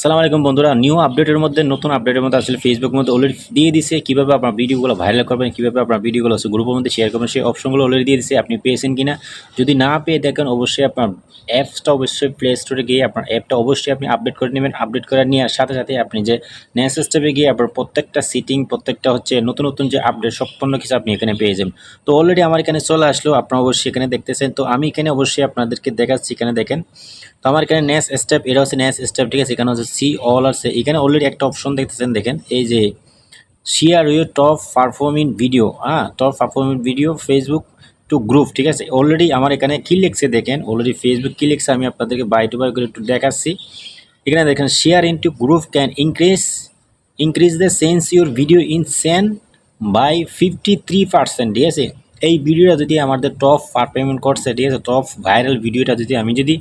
সালাম আলাইকুম বন্ধুরা, নিউ আপডেটের মধ্যে, নতুন আপডেটের মধ্যে আসলে ফেসবুকের মধ্যে অলরেডি দিয়ে দিছে। কীভাবে আপনার ভিডিওগুলো ভাইরাল করবেন, কীভাবে আপনার ভিডিওগুলো হচ্ছে গ্রুপের মধ্যে শেয়ার করবেন, সেই অপশনগুলো অলরেডি দিয়ে দিছে। আপনি পেয়েছেন কিনা? যদি না পেয়ে দেখেন অবশ্যই আপনার অ্যাপসটা অবশ্যই প্লে স্টোরে গিয়ে আপনার অ্যাপটা অবশ্যই আপনি আপডেট করে নেবেন। আপডেট করে নেওয়ার সাথে সাথে আপনি যে নেক্সট স্টেপে গিয়ে আপনার প্রত্যেকটা সিটিং প্রত্যেকটা হচ্ছে নতুন নতুন যে আপডেট সম্পূর্ণ কিছু আপনি এখানে পেয়ে যাবেন। তো অলরেডি আমার এখানে চলে আসলো, আপনারা অবশ্যই এখানে দেখতেছেন। তো আমি এখানে অবশ্যই আপনাদেরকে দেখাচ্ছি, এখানে দেখেন। তো আমার এখানে নেক্সট স্টেপ এটা হচ্ছে নেক্সট স্টেপ ঠিক আছে? এখানে হচ্ছে সি, অল আছে এখানে অলরেডি একটা অপশন দেখতেছেন, দেখেন। এই যে share your top performing video হ্যাঁ top performing video Facebook to group ঠিক আছে? অলরেডি আমার এখানে কী লিখছে, দেখেন? অলরেডি ফেসবুক কি লিখছে, আমি আপনাদেরকে বাই টু বাই করে একটু দেখাচ্ছি। এখানে দেখেন share in to group can increase increase the sense your video insane by fifty three percent ঠিক আছে? এই ভিডিওটা যদি আমাদের টপ পারফরমেন্ট করছে, ঠিক আছে? টপ ভাইরাল ভিডিওটা যদি আমি যদি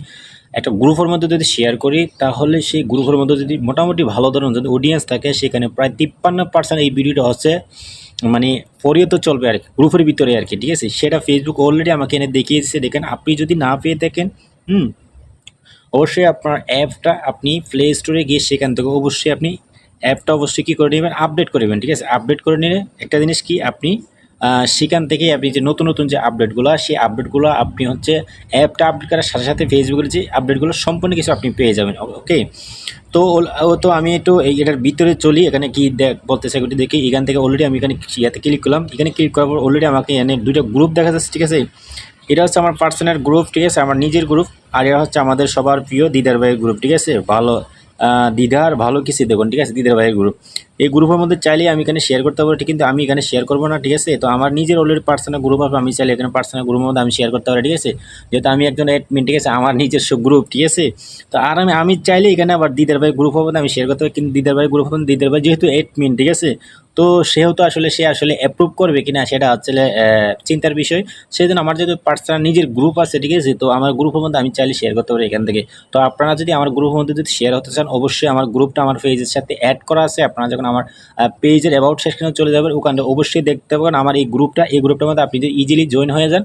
একটা গ্রুপের মধ্যে যদি শেয়ার করি, তাহলে সেই গ্রুপের মধ্যে যদি মোটামুটি ভালো ধরনের যদি অডিয়েন্স থাকে, সেখানে প্রায় তিপ্পান্ন পার্সেন্ট এই ভিডিওটা হচ্ছে মানে পরেও তো চলবে আর কি গ্রুপের ভিতরে আর কি, ঠিক আছে? সেটা ফেসবুক অলরেডি আমাকে এনে দেখিয়ে দেখেন আপনি যদি না পেয়ে থাকেন, হুম, অবশ্যই আপনার অ্যাপটা আপনি প্লে স্টোরে গিয়ে সেখান থেকে অবশ্যই আপনি অ্যাপটা অবশ্যই কী করে নেবেন? আপডেট করে নেবেন, ঠিক আছে? আপডেট করে নিলে একটা জিনিস কি? আপনি সেখান থেকে আপনি যে নতুন নতুন যে আপডেটগুলো সেই আপডেটগুলো আপনি হচ্ছে অ্যাপটা আপডেট করার সাথে সাথে ফেসবুকের যে আপডেটগুলো সম্পূর্ণ কিছু আপনি পেয়ে যাবেন ওকে তো ও, তো আমি একটু এটার ভিতরে চলি, এখানে কি দেখ, বলতেছে ওটি দেখি, এখান থেকে অলরেডি আমি এখানে ইয়াতে ক্লিক করলাম, এখানে ক্লিক করার পর অলরেডি আমাকে এখানে দুইটা গ্রুপ দেখা যাচ্ছে, ঠিক আছে? এটা হচ্ছে আমার পার্সোনাল গ্রুপ ঠিক আছে? আমার নিজের গ্রুপ আর এটা হচ্ছে আমাদের সবার প্রিয় দিদার ভাইয়ের গ্রুপ ঠিক আছে? ভালো দিদার, ভালো কিছু দেখুন, ঠিক আছে? দিদার ভাইয়ের গ্রুপ এই গ্রুপের মধ্যে চাইলে আমি এখানে শেয়ার করতে পারি কিন্তু আমি এখানে শেয়ার করব না ঠিক আছে? তো আমার নিজের অলরেডি পার্সোনাল গ্রুপ হবে আমি চাইলে এখানে পার্সোনাল গ্রুপের মধ্যে আমি শেয়ার করতে পারি ঠিক আছে? যেহেতু আমি একজন অ্যাডমিন ঠিক আছে? আমার নিজস্ব গ্রুপ ঠিক আছে? তো আর আমি আমি চাইলে এখানে আবার দিদার ভাই গ্রুপ হবে আমি শেয়ার করতে পারি কিন্তু দিদার ভাই গ্রুপ না, দিদার ভাই যেহেতু অ্যাডমিন ঠিক আছে? তো সেহেতু আসলে সে আসলে অ্যাপ্রুভ করবে কিনা সেটা হচ্ছে চিন্তার বিষয়। সেই জন্য আমার যেহেতু পার্সোনাল নিজের গ্রুপ আছে ঠিক আছে? তো আমার গ্রুপের মধ্যে আমি চাইলে শেয়ার করতে পারি এখান থেকে। তো আপনারা যদি আমার গ্রুপের মধ্যে যদি শেয়ার হতে চান অবশ্যই আমার গ্রুপটা আমার পেজের সাথে অ্যাড করা আছে। আপনারা যখন আমার পেজের অ্যাবাউট সেকশনে চলে যাবেন ওখানে অবশ্যই দেখতে পাবেন। আমার এই গ্রুপটা, এই গ্রুপটার মধ্যে আপনি যদি ইজিলি জয়েন হয়ে যান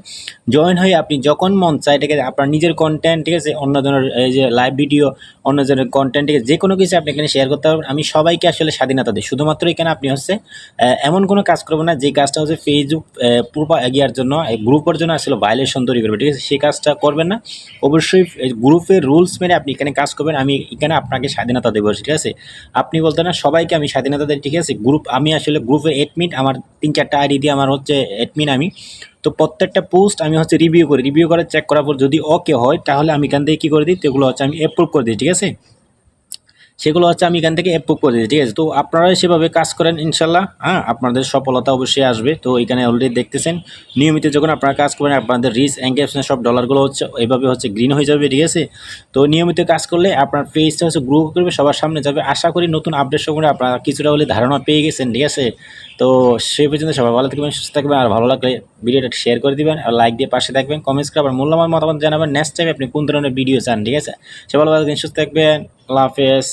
জয়েন হয়ে আপনি যখন মন চায় ঠিক আছে আপনার নিজের কন্টেন্ট ঠিক আছে অন্যজনের এই যে লাইভ ভিডিও অন্যজনের কন্টেন্ট ঠিক আছে, যে কোনো কিছু আপনি এখানে শেয়ার করতে পারবেন। আমি সবাইকে আসলে স্বাধীনতা দিই। শুধুমাত্র এখানে আপনি হচ্ছে এমন কোনো কাজ করবেন না, যে কাজটা হচ্ছে ফেসবুক পূর্ব এগিয়ার জন্য গ্রুপের জন্য আসলে ভাইলেশন তৈরি করবে, ঠিক আছে? সেই কাজটা করবেন না। অবশ্যই গ্রুপের রুলস মেনে আপনি এখানে কাজ করবেন। আমি এখানে আপনাকে স্বাধীনতা দেবো, ঠিক আছে? আপনি বলতে না, সবাইকে আমি স্বাধীনতা দিই ঠিক আছে? গ্রুপ আমি আসলে গ্রুপে এডমিট আমার তিন চারটা আইডি দিয়ে আমার হচ্ছে এডমিন আমি। তো প্রত্যেকটা পোস্ট আমি হচ্ছে রিভিউ করি। রিভিউ করে চেক করার পর যদি ওকে হয়, তাহলে আমি এখান থেকে কী করে দিই? সেগুলো হচ্ছে আমি অ্যাপ্রুভ করে দিই, ঠিক আছে? সেগুলো হচ্ছে আমি এখান থেকে অ্যাপ্রুভ করে দিই ঠিক আছে? তো আপনারা সেভাবে কাজ করেন, ইনশাল্লাহ হ্যাঁ? আপনাদের সফলতা অবশ্যই আসবে। তো এখানে অলরেডি দেখতেছেন, নিয়মিত যখন আপনারা কাজ করবেন আপনাদের রিস এঙ্গেজমেন্ট সব ডলারগুলো হচ্ছে এইভাবে হচ্ছে গ্রিন হয়ে যাবে, ঠিক আছে? তো নিয়মিত কাজ করলে আপনার পেজটা হচ্ছে গ্রো করবে, সবার সামনে যাবে। আশা করি নতুন আপডেট সম্পর্কে আপনারা কিছুটা হলে ধারণা পেয়ে গেছেন, ঠিক আছে? তো সেই পর্যন্ত সবাই ভালো থাকবেন, সুস্থ থাকবেন, আর ভালো লাগলে ভিডিওটা শেয়ার করে দিবেন, আর লাইক দিয়ে পাশে থাকবেন কমেন্টস করে আবার মূল্যবান মতামত জানাবেন। নেক্সট টাইম আপনি কোন ধরনের ভিডিও চান, ঠিক আছে? সে ভালো থাকবেন, সুস্থ থাকবেন, আল্লাহ হাফেজ।